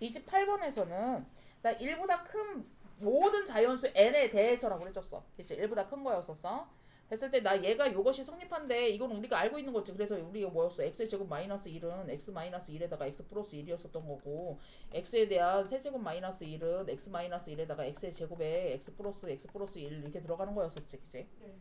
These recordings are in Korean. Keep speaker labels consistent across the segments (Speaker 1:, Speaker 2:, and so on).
Speaker 1: 28번에서는 나 1보다 큰 모든 자연수 n에 대해서라고 해줬어. 그치? 1보다 큰 거였었어. 했을 때 나 얘가 이것이 성립한데 이건 우리가 알고 있는 거지. 그래서 우리 가 뭐였어? x의 제곱 마이너스 1은 x 마이너스 1에다가 x 플러스 1이었었던 거고 x에 대한 세제곱 마이너스 1은 x 마이너스 1에다가 x의 제곱에 x 플러스 x 플러스 1 이렇게 들어가는 거였었지. 그치?
Speaker 2: 네.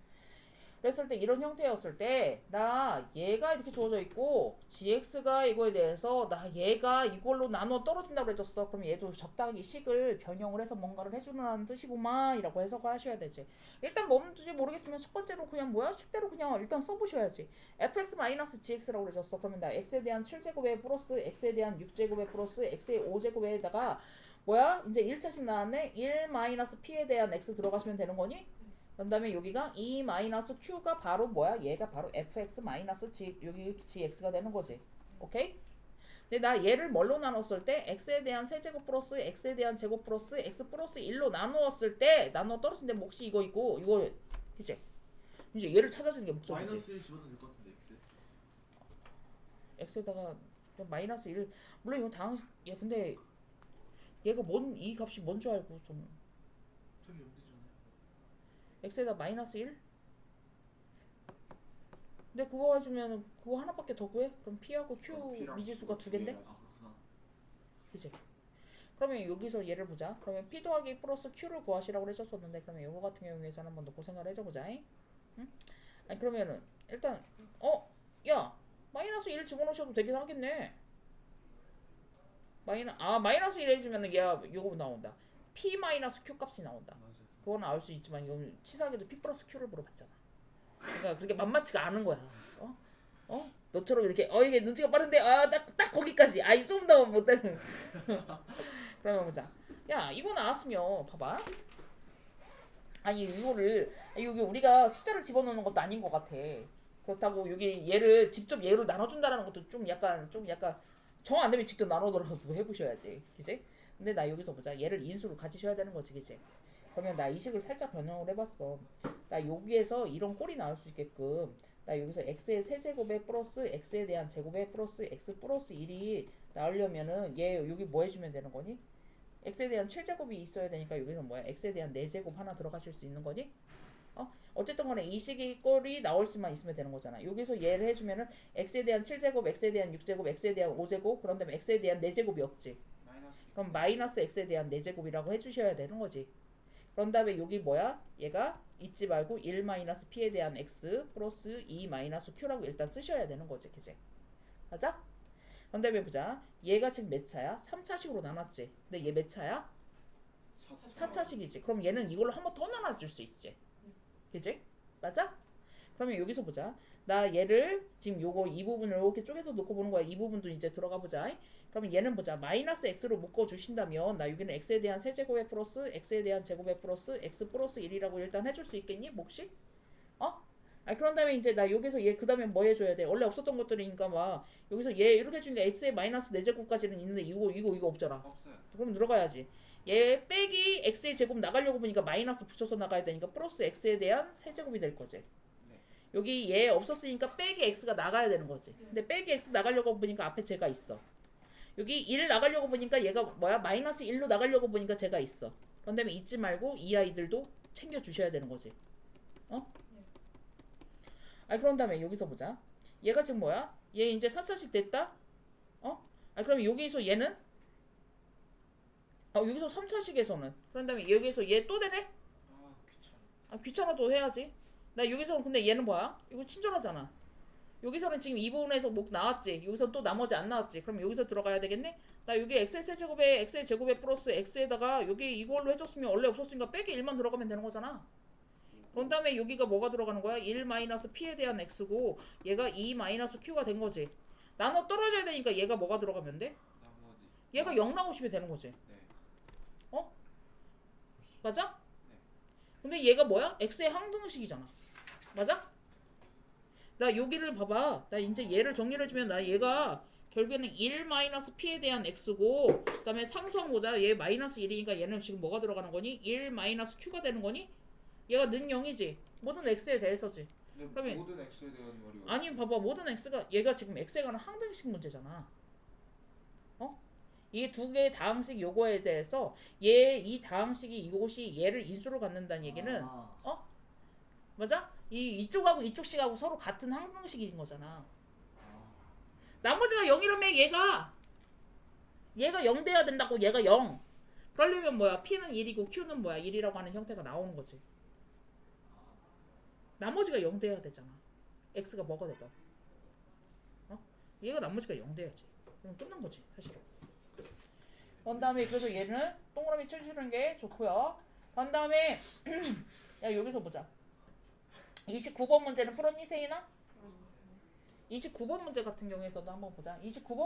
Speaker 1: 그랬을 때 이런 형태였을 때 나 얘가 이렇게 주어져 있고 gx가 이거에 대해서 나 얘가 이걸로 나눠 떨어진다고 해줬어. 그럼 얘도 적당히 식을 변형을 해서 뭔가를 해주는 뜻이구만 이라고 해석을 하셔야 되지. 일단 뭔지 모르겠으면 첫 번째로 그냥 뭐야 식대로 그냥 일단 써보셔야지. fx-gx라고 그래줬어. 그러면 나 x에 대한 7제곱에 플러스 x에 대한 6제곱에 플러스 x의 5제곱에다가 뭐야 이제 1차씩 나왔네 1-p에 대한 x 들어가시면 되는 거니? 그 다음에 여기가 e 마이너스 q가 바로 뭐야? 얘가 바로 fx 마이너스 g 여기 gx가 되는 거지. 오케이? 근데 나 얘를 뭘로 나눴을 때 x에 대한 세제곱 플러스 x에 대한 제곱 플러스 x 플러스 1로 나누었을 때 나눠 떨어진 데 몫이 이거 있고 이거 그치? 이제 얘를 찾아주는 게 목적이지.
Speaker 3: 마이너스 1 집어넣으면 될것 같은데 X
Speaker 1: x에다가 그냥 마이너스 1 물론 이거 당 야, 근데 얘가 뭔 이 값이 뭔 줄 알고 좀
Speaker 3: 템이 없대잖아요
Speaker 1: x에다 마이너스 1? 근데 그거 해주면 그거 하나밖에 더 구해? 그럼 p하고 q
Speaker 4: 그럼
Speaker 1: 미지수가 두 개인데?
Speaker 3: 아 그렇구나
Speaker 1: 그치? 그러면 여기서 얘를 보자. 그러면 p 더하기 플러스 q를 구하시라고 했었었는데 그러면 이거 같은 경우에서는 한번더 고생을 해줘보자. 응? 아니 그러면은 일단 어? 야 마이너스 1 집어넣으셔도 되긴 하겠네. 마이너 아 마이너스 1 해주면은 얘 이거 나온다. P 마이너스 q 값이 나온다. 그건 알수 있지만 이건 치사하게도 P 플러스 Q를 물어봤잖아. 그러니까 그렇게 만만치가 않은 거야. 어? 어? 너처럼 이렇게 어 이게 눈치가 빠른데 아딱 딱 거기까지. 아이 조금 더 못되는. 그러면 보자. 야 이거 나왔으면 봐봐. 아니 이거를 여기 우리가 숫자를 집어넣는 것도 아닌 것 같아. 그렇다고 여기 얘를 직접 얘로 나눠준다라는 것도 좀 약간 좀 약간 정 안 되면 직접 나눠더라도 해보셔야지, 그지? 근데 나 여기서 보자. 얘를 인수로 가지셔야 되는 거지, 그지? 그러면 나 이 식을 살짝 변형을 해봤어. 나 여기에서 이런 꼴이 나올 수 있게끔 나 여기서 x의 세제곱에 플러스 x에 대한 제곱에 플러스 x 플러스 1이 나오려면은 얘 여기 뭐 해주면 되는 거니? x에 대한 7제곱이 있어야 되니까 여기서 뭐야? x에 대한 4제곱 하나 들어가실 수 있는 거니? 어? 어쨌든 간에 이 식이 꼴이 나올 수만 있으면 되는 거잖아. 여기서 얘를 해주면은 x에 대한 7제곱, x에 대한 6제곱, x에 대한 5제곱, 그런 다음에 x에 대한 4제곱이 없지. 그럼 마이너스 x에 대한 4제곱이라고 해주셔야 되는 거지. 그런 다음에 여기 뭐야? 얘가 잊지 말고 1 마이너스 p에 대한 x 플러스 2 마이너스 q라고 일단 쓰셔야 되는 거지. 그지? 맞아? 그런 다음에 보자. 얘가 지금 몇 차야? 3차식으로 나눴지. 근데 얘 몇 차야?
Speaker 4: 사-
Speaker 1: 4차식이지. 그럼 얘는 이걸로 한 번 더 나눠줄 수 있지. 그지? 맞아? 그러면 여기서 보자. 나 얘를 지금 요거 이 부분을 이렇게 쪼개서 놓고 보는 거야. 이 부분도 이제 들어가 보자. 그러면 얘는 보자. 마이너스 x로 묶어 주신다면 나 여기는 x에 대한 세제곱에 플러스 x에 대한 제곱에 플러스 x 플러스 1이라고 일단 해줄 수 있겠니? 몫이? 어? 아 그런 다음에 이제 나 여기서 얘 그 다음에 뭐 해줘야 돼? 원래 없었던 것들이니까 막 여기서 얘 이렇게 해주니까 x에 마이너스 4제곱까지는 있는데 이거 이거 이거 없잖아.
Speaker 4: 없어요.
Speaker 1: 그럼 들어가야지. 얘 빼기 x의 제곱 나가려고 보니까 마이너스 붙여서 나가야 되니까 플러스 x에 대한 세제곱이 될 거지.
Speaker 4: 네.
Speaker 1: 여기 얘 없었으니까 빼기 x가 나가야 되는 거지. 근데 빼기 x 나가려고 보니까 앞에 제가 있어. 여기 1 나가려고 보니까 얘가 뭐야? 마이너스 1로 나가려고 보니까 제가 있어. 그런 다음에 잊지 말고 이 아이들도 챙겨 주셔야 되는 거지. 어? 아 그런 다음에 여기서 보자. 얘가 지금 뭐야? 얘 이제 4차씩 됐다? 어? 아 그럼 여기서 얘는 아 여기서 3차식에서는 그런 다음에 여기서 얘 또 되네?
Speaker 4: 아 귀찮아.
Speaker 1: 아 귀찮아도 해야지 나 여기서 근데 얘는 뭐야? 이거 친절하잖아 여기서는 지금 이 부분에서 목 나왔지 여기서 또 나머지 안 나왔지 그럼 여기서 들어가야 되겠네? 나 여기 x의 세제곱에 x의 제곱에 플러스 x에다가 여기 이걸로 해줬으면 원래 없었으니까 빼기 1만 들어가면 되는 거잖아 그런 다음에 여기가 뭐가 들어가는 거야? 1 마이너스 p에 대한 x고 얘가 2 마이너스 q가 된 거지 나눠 떨어져야 되니까 얘가 뭐가 들어가면 돼?
Speaker 4: 나머지.
Speaker 1: 얘가 0 나오시면 되는 거지
Speaker 4: 네.
Speaker 1: 맞아?
Speaker 4: 네.
Speaker 1: 근데 얘가 뭐야? x의 항등식이잖아. 맞아? 나 여기를 봐봐. 나 이제 얘를 정리를 해주면 나 얘가 결국에는 1 마이너스 p에 대한 x고 그 다음에 상수항 보자. 얘 마이너스 1이니까 얘는 지금 뭐가 들어가는 거니? 1 마이너스 q가 되는 거니? 얘가 는 0이지. 모든 x에 대해서지. 그러면-
Speaker 4: 모든 X에 대한 말이
Speaker 1: 아니 봐봐 모든 x가 얘가 지금 x에 관한 항등식 문제잖아. 어? 이게 두 개의 다항식 요거에 대해서 얘 이 다항식이 이곳이 얘를 인수로 갖는다는 얘기는
Speaker 3: 아,
Speaker 1: 맞아? 이 이쪽하고 이쪽 식하고 서로 같은 항공식인 거잖아.
Speaker 3: 아,
Speaker 1: 나머지가 0이라면 얘가 얘가 0 돼야 된다고 얘가 0. 그러려면 뭐야? P는 1이고 Q는 뭐야? 1이라고 하는 형태가 나오는 거지. 나머지가 0 돼야 되잖아. X가 뭐가 되든. 어? 얘가 나머지가 0 돼야지. 그럼 끝난 거지, 사실은. 그 다음에 그래서 얘는 동그라미 쳐주는 게 좋고요. 그 다음에 야 여기서 보자. 29번 문제는 풀었니 세인아? 29번 문제 같은 경우에서도 한번 보자. 29번